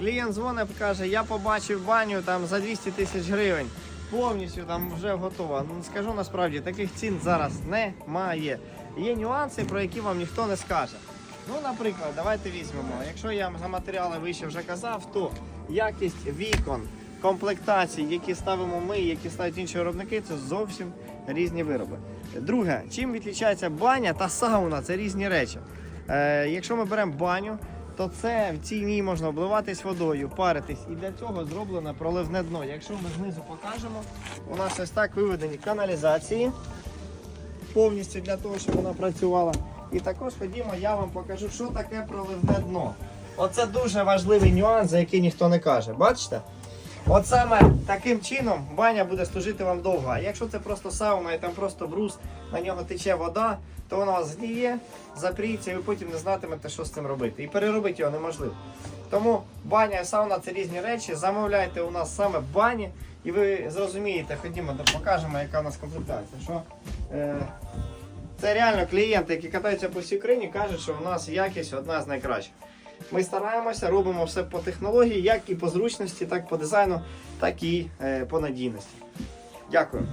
Клієнт дзвонить, каже, я побачив баню там за 200 тисяч гривень. Повністю там вже готова. Ну скажу насправді, таких цін зараз немає. Є нюанси, про які вам ніхто не скаже. Ну, наприклад, давайте візьмемо. Якщо я за матеріали вище вже казав, то якість вікон, комплектацій, які ставимо ми, які ставлять інші виробники, це зовсім різні вироби. Друге, чим відрізняється баня та сауна це різні речі. Е, якщо ми беремо баню, то це в цій ній можна обливатись водою, паритись. І для цього зроблено проливне дно. Якщо ми знизу покажемо, у нас ось так виведені каналізації повністю для того, щоб вона працювала. І також ходімо, я вам покажу, що таке проливне дно. Оце дуже важливий нюанс, за який ніхто не каже. Бачите? От саме таким чином баня буде служити вам довго. А якщо це просто сауна і там просто брус, на нього тече вода, то воно вас згніє, запріється, і ви потім не знатимете, що з цим робити. І переробити його неможливо. Тому баня і сауна це різні речі. Замовляйте у нас саме бані, і ви зрозумієте, ходімо, покажемо, яка у нас комплектація. Що, е, це реально клієнти, які катаються по всій країні, кажуть, що у нас якість одна з найкращих. Ми стараємося, робимо все по технології, як і по зручності, так і по дизайну, так і е, по надійності. Дякую.